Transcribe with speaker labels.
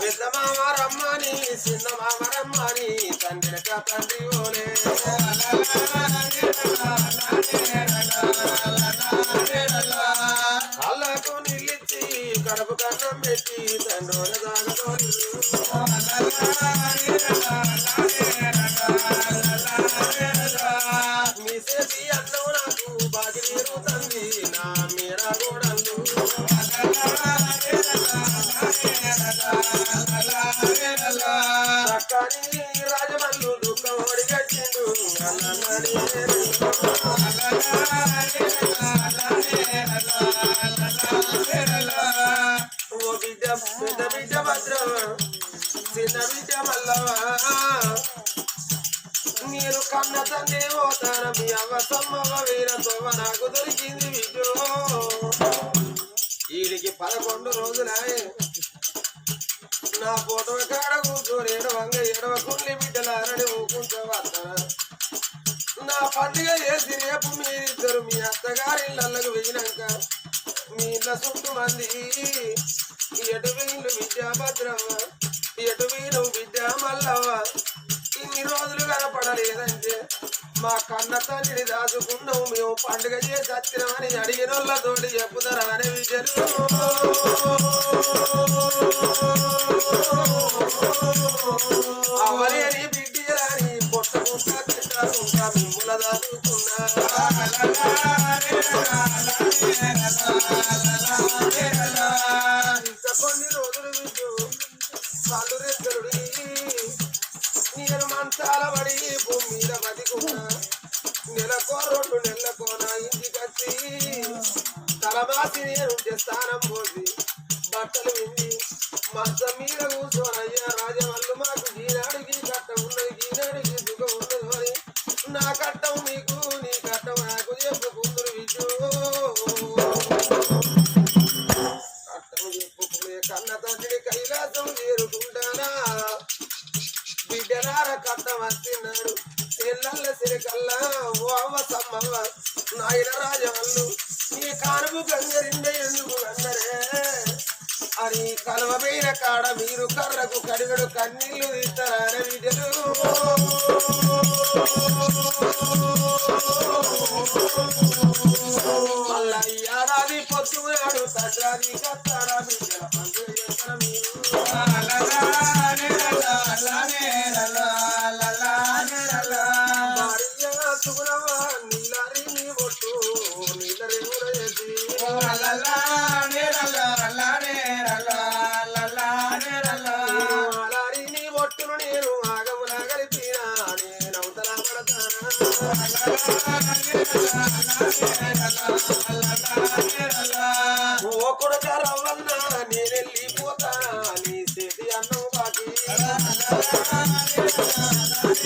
Speaker 1: పెద్ద మామ రమ్మని చిన్న మామ రమ్మని తండ్రి తండ్రి ఓలే. కడుపు కన్నం పెట్టి తండ్రి దాగతోడు మీ చేతి అన్నం నాకు బాగి తీరుతుంది నా గోడలు చక్కని కన్న తండ్రి పోతాన మీ అవ్వ సమ్మవ వీరతోవ నాకు దొరికింది విజో వీడికి పదకొండు రోజులాయే నా ఫోటో కాడ కూర్చొని ఎడవంగ ఎడవ కుళ్ళి బిడ్డలారని ఊకుంటా నా పండుగ చేసి రేపు మీరిద్దరు మీ అత్తగారి ఇళ్ళకు వెళ్ళినాక మీ ఇళ్ళ చుట్టూ మంది ఎటు వీళ్ళు విద్యాభద్రవ్వ ఎటు వీళ్ళు విద్యా మల్లవ్వ కనపడలేదంటే మా కన్న తండ్రిని దాచుకున్నావు మేము పండుగ చేసి వచ్చినామని అడిగిన వాళ్ళతోటి చెప్పుతారా అనే విజయలు అవలేని బిడ్డలని కొట్టకుండా తింటారుంటా మిమ్ముల దాచుకున్నా. కొన్ని రోజులు విజు కళ్ళు రెద్దరుడి తలమాసి నేను స్థానం పోసి బట్టలు విని మంచం మీద కూర్చోనయ్యా రాజవల్లు మాకు ఈనాడికి కట్టం ఉన్నది ఈనాడికి దుఃఖం ఉన్నది అని నా కట్టం నీకు నీ కట్టం నాకు చెప్పుకుందరు విజు. కట్టం చెప్పుకునే కన్న తండ్రి కైలాసం చేరుకుంటానా? బిడ్డనార కట్టం వస్తున్నాడు. చెల్లల్ల సిరికల్లా ఓ అవ్వ సమ్మవ్వ నాయన రాజవల్లు నీ కానుపు గంగరిండ ఎందుకు అన్నరే అని కలవమైన కాడ మీరు కర్రకు కడిగడు కన్నీళ్ళు తీస్తారా విజలు మళ్ళా ఈ ఏడాది పొద్దునాడు తడ్డాది కత్తారా బిడ్డల పండుగ.